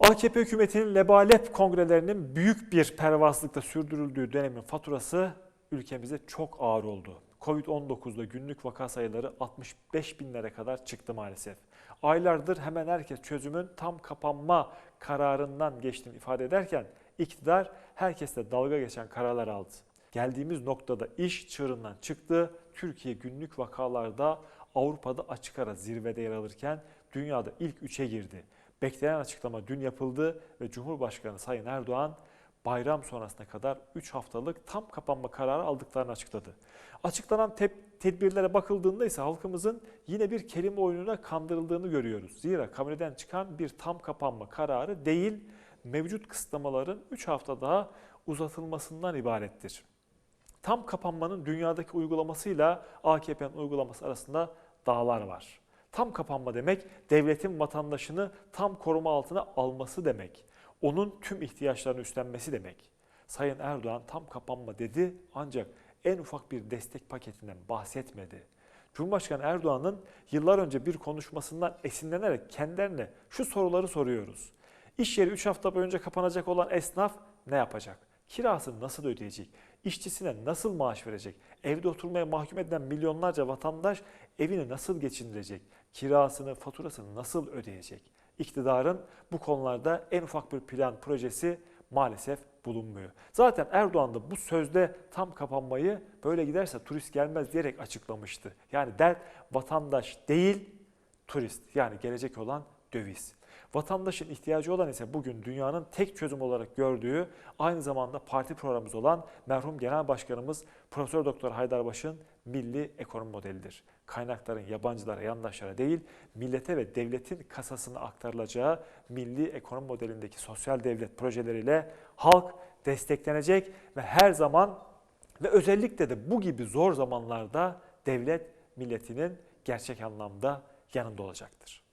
AKP hükümetinin lebalep kongrelerinin büyük bir pervasızlıkla sürdürüldüğü dönemin faturası ülkemize çok ağır oldu. Covid-19'da günlük vaka sayıları 65 binlere kadar çıktı maalesef. Aylardır hemen herkes çözümün tam kapanma kararından geçtiğini ifade ederken iktidar herkesle dalga geçen kararlar aldı. Geldiğimiz noktada iş çığırından çıktı. Türkiye günlük vakalarda Avrupa'da açık ara zirvede yer alırken dünyada ilk üçe girdi. Beklenen açıklama dün yapıldı ve Cumhurbaşkanı Sayın Erdoğan bayram sonrasına kadar 3 haftalık tam kapanma kararı aldıklarını açıkladı. Açıklanan tedbirlere bakıldığında ise halkımızın yine bir kelime oyununa kandırıldığını görüyoruz. Zira kabineden çıkan bir tam kapanma kararı değil, mevcut kısıtlamaların 3 hafta daha uzatılmasından ibarettir. Tam kapanmanın dünyadaki uygulamasıyla AKP'nin uygulaması arasında dağlar var. Tam kapanma demek devletin vatandaşını tam koruma altına alması demek. Onun tüm ihtiyaçlarını üstlenmesi demek. Sayın Erdoğan tam kapanma dedi ancak en ufak bir destek paketinden bahsetmedi. Cumhurbaşkanı Erdoğan'ın yıllar önce bir konuşmasından esinlenerek kendilerine şu soruları soruyoruz. İş yeri 3 hafta boyunca kapanacak olan esnaf ne yapacak? Kirasını nasıl ödeyecek? İşçisine nasıl maaş verecek? Evde oturmaya mahkum edilen milyonlarca vatandaş evini nasıl geçindirecek? Kirasını, faturasını nasıl ödeyecek? İktidarın bu konularda en ufak bir plan projesi maalesef bulunmuyor. Zaten Erdoğan da bu sözde tam kapanmayı böyle giderse turist gelmez diyerek açıklamıştı. Yani dert vatandaş değil turist yani gelecek olan döviz. Vatandaşın ihtiyacı olan ise bugün dünyanın tek çözüm olarak gördüğü aynı zamanda parti programımız olan merhum Genel Başkanımız Profesör Doktor Haydarbaş'ın milli ekonomi modelidir. Kaynakların yabancılara, yandaşlara değil, millete ve devletin kasasına aktarılacağı milli ekonomi modelindeki sosyal devlet projeleriyle halk desteklenecek ve her zaman ve özellikle de bu gibi zor zamanlarda devlet milletinin gerçek anlamda yanında olacaktır.